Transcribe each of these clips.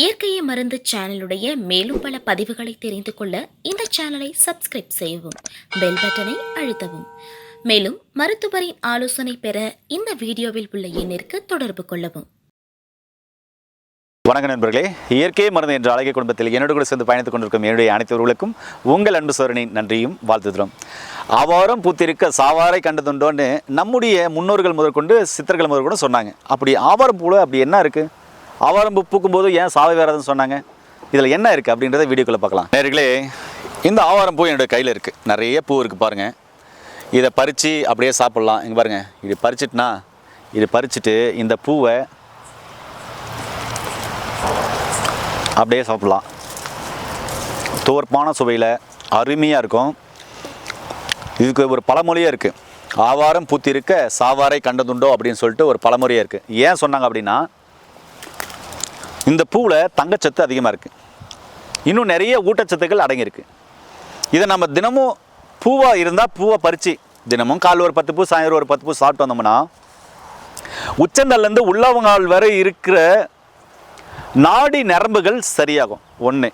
இயற்கையை மருந்து சேனலுடைய மேலும் பல பதிவுகளை தெரிந்து கொள்ள இந்த சேனலை சப்ஸ்கிரைப் செய்யவும் பெல் பட்டனை அழுத்தவும். மேலும் மருத்துவரின் ஆலோசனை பெற இந்த வீடியோவில் உள்ள எண்ணிற்கு தொடர்பு கொள்ளவும். வணக்க நண்பர்களே இயற்கை மருந்து என்ற அழகிய குடும்பத்தில் என்னோடு கூட சேர்ந்து பயணித்துக் கொண்டிருக்கும் என்னுடைய அனைத்தவர்களுக்கும் உங்கள் அன்பு சோரனின் நன்றியும் வாழ்த்துகிறோம் ஆவாரம் பூத்திருக்க சாவாரை கண்டதுண்டோன்னு நம்முடைய முன்னோர்கள் முதற்கொண்டு சித்தர்கள் முதற்கொண்டு சொன்னாங்க. அப்படி ஆவாரம் பூவில் அப்படி என்ன இருக்குது ஆவாரம் பூ பூக்கும்போது ஏன் சாவை வேறதுன்னு சொன்னாங்க? இதில் என்ன இருக்குது அப்படின்றத வீடியோக்குள்ளே பார்க்கலாம். நேர்களே இந்த ஆவாரம் பூ என்னுடைய கையில் இருக்குது நிறைய பூ இருக்குது பாருங்கள் இதை பறித்து அப்படியே சாப்பிட்லாம். இங்கே பாருங்கள் இது பறிச்சிட்டுனா இது பறிச்சுட்டு இந்த பூவை அப்படியே சாப்பிட்லாம். துவர்ப்பான சுவையில் அருமையாக இருக்கும். இதுக்கு ஒரு பழமொழியே இருக்குது ஆவாரம் பூத்திருக்க சாவாரை கண்டதுண்டோ அப்படின்னு சொல்லிட்டு ஒரு பழமொழியே இருக்குது ஏன் சொன்னாங்க அப்படின்னா இந்த பூவில் தங்கச்சத்து அதிகமாக இருக்குது இன்னும் நிறைய ஊட்டச்சத்துக்கள் அடங்கியிருக்கு. இதை நம்ம தினமும் பூவாக இருந்தால் பூவை பறித்து தினமும் கால் ஒரு பத்து பூ சாயந்தரம் ஒரு பத்து பூ சாப்பிட்டு வந்தோம்னா உச்சந்தல்லேருந்து உள்ளவங்கால் வரை இருக்கிற நாடி நரம்புகள் சரியாகும். ஒன்று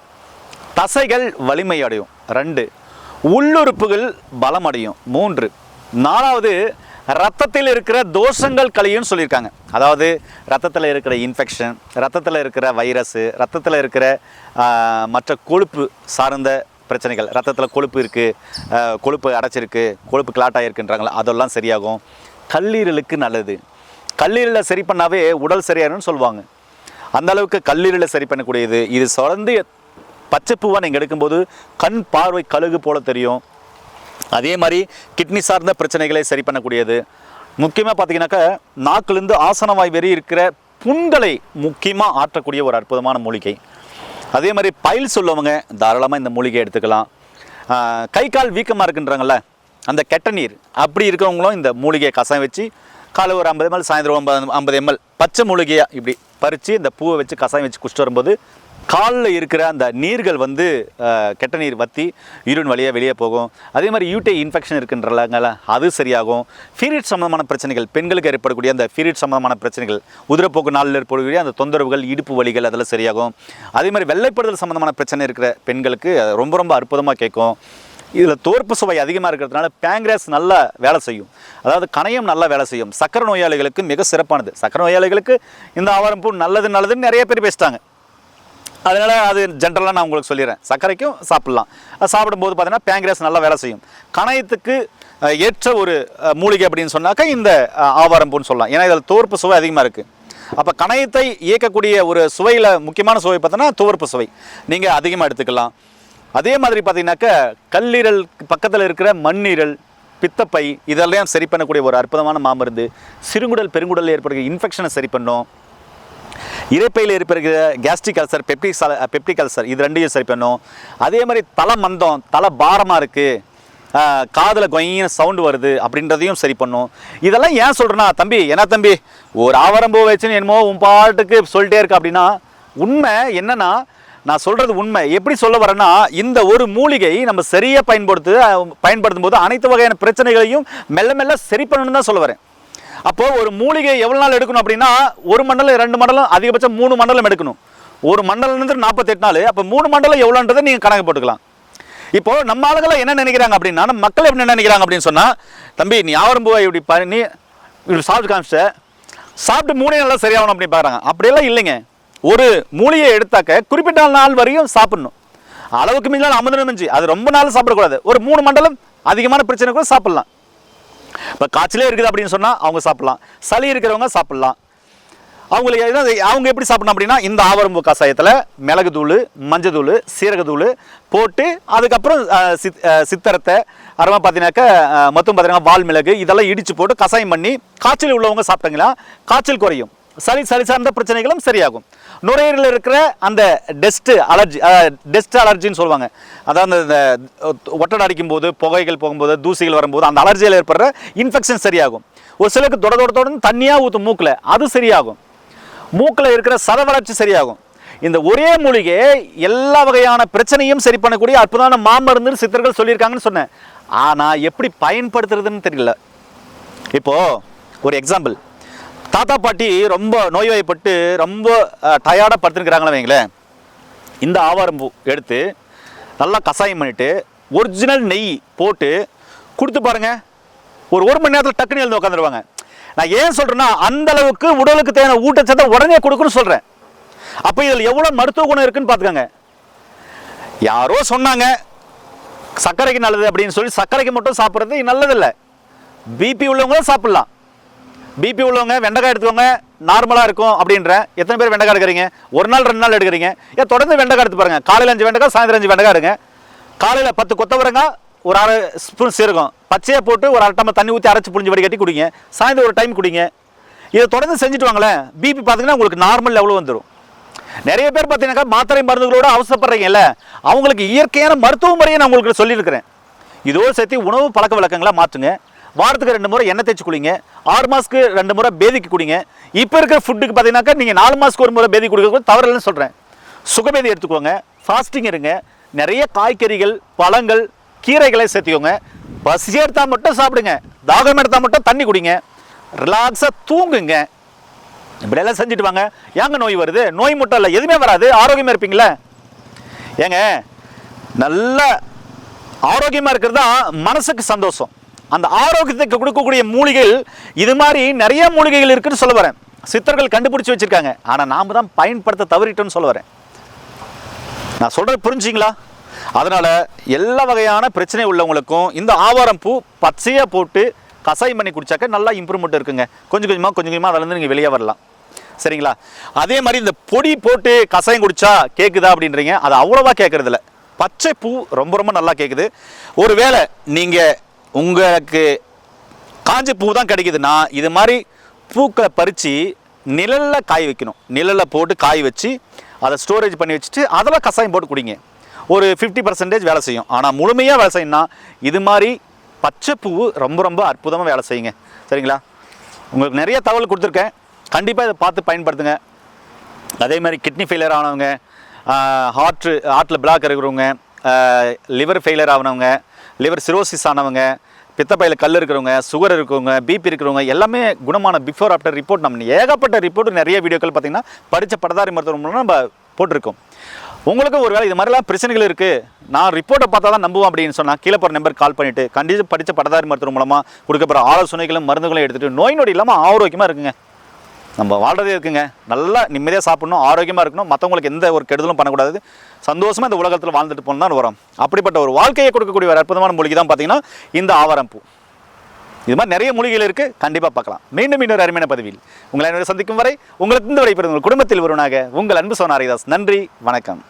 தசைகள் வலிமை அடையும் ரெண்டு உள்ளுறுப்புகள் பலமடையும். மூன்று நாலாவது ரத்தத்தில் இருக்கிற தோஷங்கள் கழியும்னு சொல்லியிருக்காங்க. அதாவது ரத்தத்தில் இருக்கிற இன்ஃபெக்ஷன் ரத்தத்தில் இருக்கிற வைரஸு ரத்தத்தில் இருக்கிற மற்ற கொழுப்பு சார்ந்த பிரச்சனைகள் ரத்தத்தில் கொழுப்பு இருக்குது கொழுப்பு அடைச்சிருக்கு கொழுப்பு கிளாட் ஆகிருக்குன்றாங்களா அதெல்லாம் சரியாகும். கல்லீரலுக்கு நல்லது. கல்லீரலை சரி பண்ணாவே உடல் சரியாயிரும்னு சொல்லுவாங்க. அந்த அளவுக்கு கல்லீரலை சரி பண்ணக்கூடியது. இது தொடர்ந்து பச்சை பூவாக நீங்கள் எடுக்கும்போது கண் பார்வை கழுகு போல தெரியும். அதே மாதிரி கிட்னி சார்ந்த பிரச்சனைகளை சரி பண்ணக்கூடியது. முக்கியமாக பார்த்தீங்கன்னாக்கா நாக்கிலிருந்து ஆசனவாய் வெறி இருக்கிற புண்களை முக்கியமாக ஆற்றக்கூடிய ஒரு அற்புதமான மூலிகை. அதே மாதிரி பயில் சொல்லவங்க தாராளமாக இந்த மூலிகை எடுத்துக்கலாம். கை கால் வீக்கமாக இருக்குன்றாங்கல்ல அந்த கெட்ட நீர் அப்படி இருக்கவங்களும் இந்த மூலிகையை கசாயம் வச்சு காலை ஒரு ஐம்பது எம்எல் சாயந்தரம் ஐம்பது ஐம்பது எம்எல் பச்சை மூலிகையாக இப்படி பறித்து இந்த பூவை வச்சு கசாயம் வச்சு குடிச்சிட்டு வரும்போது காலில் இருக்கிற அந்த நீர்கள் வந்து கெட்ட நீர் வற்றி யூரின் வழியாக வெளியே போகும். அதே மாதிரி யூட்டை இன்ஃபெக்ஷன் இருக்குன்றலாங்கள அது சரியாகும். பீரியட் சம்மந்தமான பிரச்சனைகள் பெண்களுக்கு ஏற்படக்கூடிய அந்த பீரியட் சம்மந்தமான பிரச்சனைகள் உதிரப்போக்கு நாளில் ஏற்படக்கூடிய அந்த தொந்தரவுகள் இடுப்பு வலிகள் அதெல்லாம் சரியாகும். அதே மாதிரி வெள்ளைப்படுதல் சம்மந்தமான பிரச்சனை இருக்கிற பெண்களுக்கு ரொம்ப ரொம்ப அற்புதமாக கேட்கும். இதில் தோற்பு சுவை அதிகமாக இருக்கிறதுனால பேங்க்ராஸ் நல்லா வேலை செய்யும். அதாவது கணையம் நல்லா வேலை செய்யும். சக்கரை நோயாளிகளுக்கு மிக சிறப்பானது. சக்கரை நோயாளிகளுக்கு இந்த ஆவாரம் பூ நல்லது நல்லதுன்னு நிறைய பேர் பேசிட்டாங்க. அதனால் அது ஜென்ரலாக நான் உங்களுக்கு சொல்லிடுறேன். சர்க்கரைக்கும் சாப்பிட்லாம். அது சாப்பிடும்போது பார்த்தீங்கன்னா பேங்க்ராஸ் நல்லா வேலை செய்யும். கணையத்துக்கு ஏற்ற ஒரு மூலிகை அப்படின்னு சொன்னாக்கா இந்த ஆவாரம்பூன்னு ஆவாரம் பூன்னு சொல்லலாம். ஏன்னா இதில் தோற்பு சுவை அதிகமாக இருக்குது அப்போ கணையத்தை இயக்கக்கூடிய ஒரு சுவையில் முக்கியமான சுவை பார்த்தோன்னா துவர்ப்பு சுவை. நீங்கள் அதிகமாக எடுத்துக்கலாம். அதே மாதிரி பார்த்தீங்கன்னாக்கா கல்லீரல் பக்கத்தில் இருக்கிற மண்ணீரல் பித்தப்பை இதெல்லாம் சரி பண்ணக்கூடிய ஒரு அற்புதமான மாமருந்து சிறுங்குடல் பெருங்குடல் ஏற்படுகிற இன்ஃபெக்ஷனை சரி பண்ணும். இறைப்பையில் இருக்கிற gastric ulcer peptic peptic ulcer இது ரெண்டையும் சரி பண்ணும். அதே மாதிரி தலை மந்தம் தலை பாரமாக இருக்குது காதில் கொய்யின்னு சவுண்டு வருது அப்படின்றதையும் சரி பண்ணும். இதெல்லாம் ஏன் சொல்கிறேன்னா தம்பி என்ன தம்பி ஒரு ஆவரம்பூ வச்சுன்னு என்னமோ உன் பாட்டுக்கு சொல்லிட்டே இருக்கு அப்படின்னா உண்மை என்னென்னா நான் சொல்கிறது உண்மை. எப்படி சொல்ல வரேன்னா இந்த ஒரு மூலிகை நம்ம சரியாக பயன்படுத்து பயன்படுத்தும் போது அனைத்து வகையான பிரச்சனைகளையும் மெல்ல மெல்ல சரி பண்ணணும்னு தான் சொல்ல வரேன். அப்போ ஒரு மூலிகை எவ்வளோ நாள் எடுக்கணும் அப்படின்னா ஒரு மண்டலம் ரெண்டு மண்டலம் அதிகபட்சம் மூணு மண்டலம் எடுக்கணும். ஒரு மண்டலம் இருந்து நாற்பத்தெட்டு நாள். அப்போ மூணு மண்டலம் எவ்வளோன்றதை நீங்கள் கணக்கு போட்டுக்கலாம். இப்போ நம்ம ஆளுகளை என்ன நினைக்கிறாங்க அப்படின்னா நம்ம மக்கள் எப்படி நினைக்கிறாங்க அப்படின்னு சொன்னால் தம்பி நீ ஆவரம்பூவை இப்படி பாரு நீ இப்படி சாப்பிட்டு காமிச்ச சாப்பிட்டு மூணே நல்லா சரியாகணும் அப்படின்னு பார்க்குறாங்க அப்படியெல்லாம் இல்லைங்க. ஒரு மூலிகையை எடுத்தாக்க குறிப்பிட்ட நாள் வரையும் சாப்பிடணும். அளவுக்கு மீறினால் அமுதனம் அது ரொம்ப நாள் சாப்பிடக்கூடாது. ஒரு மூணு மண்டலம் அதிகமான பிரச்சனை கூட சாப்பிடலாம். இப்போ காய்ச்சலே இருக்குது அப்படின்னு சொன்னால் அவங்க சாப்பிட்லாம். சளி இருக்கிறவங்க சாப்பிட்லாம். அவங்களுக்கு என்ன அவங்க எப்படி சாப்பிடணும் அப்படின்னா இந்த ஆவரம்பு கஷாயத்தில் மிளகு தூள் மஞ்சள் தூள் சீரகத்தூள் போட்டு அதுக்கப்புறம் சித் சித்தரத்தை அப்புறமா பார்த்தீங்கன்னாக்கா மொத்தம் பார்த்தீங்கன்னா வால் மிளகு இதெல்லாம் இடித்து போட்டு கஷாயம் பண்ணி காய்ச்சல் உள்ளவங்க சாப்பிட்டாங்களா காய்ச்சல் குறையும். சளி சளி சார்ந்த பிரச்சனைகளும் சரியாகும். நுரையீரலில் இருக்கிற அந்த டெஸ்ட் அலர்ஜி டெஸ்ட் அலர்ஜின்னு சொல்லுவாங்க. அதாவது இந்த ஒட்டடை அடிக்கும்போது புகைகள் போகும்போது தூசிகள் வரும்போது அந்த அலர்ஜியில் ஏற்படுற இன்ஃபெக்ஷன் சரியாகும். ஒரு சிலருக்கு தொட தொட தொடர்ந்து தண்ணியாக ஊற்றும் மூக்கில் அது சரியாகும். மூக்கில் இருக்கிற சத வளர்ச்சி சரியாகும். இந்த ஒரே மூலிகை எல்லா வகையான பிரச்சனையும் சரி பண்ணக்கூடிய அற்புதமான மாமருந்து சித்தர்கள் சொல்லியிருக்காங்கன்னு சொன்னேன். ஆனால் எப்படி பயன்படுத்துறதுன்னு தெரியல. இப்போ ஒரு எக்ஸாம்பிள் தாத்தா பாட்டி ரொம்ப நோய்வாய்ப்பட்டு ரொம்ப டயர்டாக படுத்துருக்கிறாங்களே வைங்களேன். இந்த ஆவாரம்பூ எடுத்து நல்லா கஷாயம் பண்ணிவிட்டு ஒரிஜினல் நெய் போட்டு கொடுத்து பாருங்க. ஒரு ஒரு மணி நேரத்தில் டக்குன்னு எழுந்து உட்காந்துருவாங்க நான் ஏன் சொல்கிறேன்னா அந்த அளவுக்கு உடலுக்கு தேவையான ஊட்டச்சத்தை உடனே கொடுக்குன்னு சொல்கிறேன் அப்போ இதில் எவ்வளோ மருத்துவ குணம் இருக்குன்னு பார்த்துக்கோங்க யாரோ சொன்னாங்க சர்க்கரைக்கு நல்லது அப்படின்னு சொல்லி சர்க்கரைக்கு மட்டும் சாப்பிட்றது நல்லதில்லை. பிபி உள்ளவங்களும் சாப்பிட்லாம். பிபி உள்ளவங்க வெண்டைக்காய் எடுத்துக்கோங்க நார்மலாக இருக்கும் அப்படின்ற. எத்தனை பேர் வெண்டைக்காய் எடுக்கிறீங்க? ஒரு நாள் ரெண்டு நாள் எடுக்கிறீங்க. ஏன் தொடர்ந்து வெண்டைக்காய் எடுத்து பாருங்கள் காலையில் அஞ்சு வெண்டைக்காய் சாயந்தரம் அஞ்சு வெண்டைக்காய் எடுங்க. காலையில் பத்து கொத்தவரங்காய் ஒரு அரை ஸ்பூன் சீரகம். பச்சையாக போட்டு ஒரு அரை டம்ளர் தண்ணி ஊற்றி அரைச்சி புளிஞ்சு வடிகட்டி குடிங்க. சாயந்தரம் ஒரு டைம் குடிங்க. இதை தொடர்ந்து செஞ்சுட்டு வாங்களேன். பிபி பார்த்தீங்கன்னா உங்களுக்கு நார்மல் லெவல் வந்துடும் நிறைய பேர் பார்த்தீங்கன்னாக்கா மாத்திரை மருந்துகளோட அவசரப்படுறீங்கல்ல. அவங்களுக்கு இயற்கையான மருத்துவ முறையை நான் உங்களுக்கு சொல்லியிருக்கிறேன். இதோடு சேர்த்து உணவு பழக்க வழக்கங்களை மாற்றுங்க வாரத்துக்கு ரெண்டு முறை எண்ணெய் தேய்ச்சி குடிங்க ஆறு மாதத்துக்கு ரெண்டு முறை பேதிக்கு குடிங்க. இப்போ இருக்கிற ஃபுட்டுக்கு பார்த்தீங்கன்னாக்கா நீங்கள் நாலு மாதத்துக்கு ஒரு முறை பேதி குடிக்கிறது தவறில்லைன்னு சொல்கிறேன் சுகபேதி எடுத்துக்கோங்க. ஃபாஸ்டிங் இருங்க. நிறைய காய்கறிகள் பழங்கள் கீரைகளை சேர்த்துக்கோங்க. பசி எடுத்தால் மட்டும் சாப்பிடுங்க. தாகம் எடுத்தால் மட்டும் தண்ணி குடிங்க. ரிலாக்ஸாக தூங்குங்க. இப்படியெல்லாம் செஞ்சுட்டு வாங்க. ஏங்க நோய் வருது? நோய் மட்டும் இல்லை எதுவுமே வராது. ஆரோக்கியமாக இருப்பீங்களே? ஏங்க நல்ல ஆரோக்கியமாக இருக்கிறது தான் மனசுக்கு சந்தோஷம். அந்த ஆரோக்கியத்துக்கு கொடுக்கக்கூடிய மூலிகைகள் இது மாதிரி நிறைய மூலிகைகள் இருக்குன்னு சொல்ல வரேன். சித்தர்கள் கண்டுபிடிச்சி வச்சுருக்காங்க. ஆனால் நாம் தான் பயன்படுத்த தவறிட்டோம்னு சொல்ல வரேன். நான் சொல்கிறது புரிஞ்சிங்களா? அதனால் எல்லா வகையான பிரச்சனை உள்ளவங்களுக்கும் இந்த ஆவாரம் பூ பச்சையாக போட்டு கசாயம் பண்ணி குடிச்சாக்க நல்லா இம்ப்ரூவ்மெண்ட் இருக்குங்க. கொஞ்சம் கொஞ்சமாக கொஞ்சம் கொஞ்சமாக அதிலேருந்து நீங்கள் வெளியே வரலாம். சரிங்களா? அதே மாதிரி இந்த பொடி போட்டு கசாயம் குடித்தா கேட்குதா அப்படின்றீங்க. அது அவ்வளோவா கேட்குறதில்ல பச்சை பூ ரொம்ப ரொம்ப நல்லா கேட்குது ஒருவேளை நீங்கள் உங்களுக்கு காஞ்சி பூ தான் கிடைக்குதுன்னா இது மாதிரி பூக்களை பறித்து நிழலில் காய வைக்கணும். நிழலில் போட்டு காய வச்சு அதை ஸ்டோரேஜ் பண்ணி வச்சுட்டு அதில் கஷாயம் போட்டு குடிங்க. ஒரு ஃபிஃப்டி பர்சன்டேஜ் வேலை செய்யும். ஆனால் முழுமையாக வேலை செய்யணும்னா இது மாதிரி பச்சை பூ ரொம்ப ரொம்ப அற்புதமாக வேலை செய்யுங்க. சரிங்களா? உங்களுக்கு நிறைய தகவல் கொடுத்துருக்கேன். கண்டிப்பாக இதை பார்த்து பயன்படுத்துங்க. அதே மாதிரி கிட்னி ஃபெயிலியர் ஆனவங்க ஹார்ட் ஹார்ட்டில் பிளாக் இருக்கிறவங்க லிவர் ஃபெயிலியர் ஆனவங்க லிவர் சிரோசிஸ் ஆனவங்க பித்தப்பையில் கல் இருக்கிறவங்க சுகர் இருக்கிறவங்க பிபி இருக்கிறவங்க எல்லாமே குணமான பிஃபோர் ஆஃப்டர் ரிப்போர்ட் நம்ம ஏகப்பட்ட ரிப்போர்ட் நிறைய வீடியோக்கள் பார்த்தீங்கன்னா படித்த படதாரி மருத்துவம் மூலம் நம்ம போட்டிருக்கோம். உங்களுக்கும் ஒரு வேலை இது மாதிரிலாம் பிரச்சனைகள் இருக்குது நான் ரிப்போர்ட்டை பார்த்தா தான் நம்புவேன் அப்படின்னு சொன்னால் கீழே போகிற நம்பர் கால் பண்ணிவிட்டு கண்டிப்பாக படித்த படதாரி மருத்துவம் மூலமாக கொடுக்கப்படுற ஆலோசனைகளும் மருந்துகளும் எடுத்துகிட்டு நோய் நொடி இல்லாமல் ஆரோக்கியமாக இருக்குங்க. நம்ம வாழ்கிறதே இருக்குங்க. நல்லா நிம்மதியாக சாப்பிடணும் ஆரோக்கியமாக இருக்கணும். மற்றவங்களுக்கு எந்த ஒரு கெடுதலும் பண்ணக்கூடாது. சந்தோஷமாக இந்த உலகத்தில் வாழ்ந்துட்டு போகணும் தான் வரோம். அப்படிப்பட்ட ஒரு வாழ்க்கையை கொடுக்கக்கூடிய ஒரு அற்புதமான மூலிகை தான் பார்த்தீங்கன்னா இந்த ஆவாரம் பூ. இது மாதிரி நிறைய மூலிகைகள் இருக்குது கண்டிப்பாக பார்க்கலாம். மீண்டும் இன்னொரு அருமையான பதிவில். உங்களை அனைவரும் சந்திக்கும் வரை உங்களுக்கு இந்த விடைபெறும் உங்கள் குடும்பத்தில் ஒருவனாக உங்கள் அன்பு சோனாரிதாஸ். நன்றி வணக்கம்.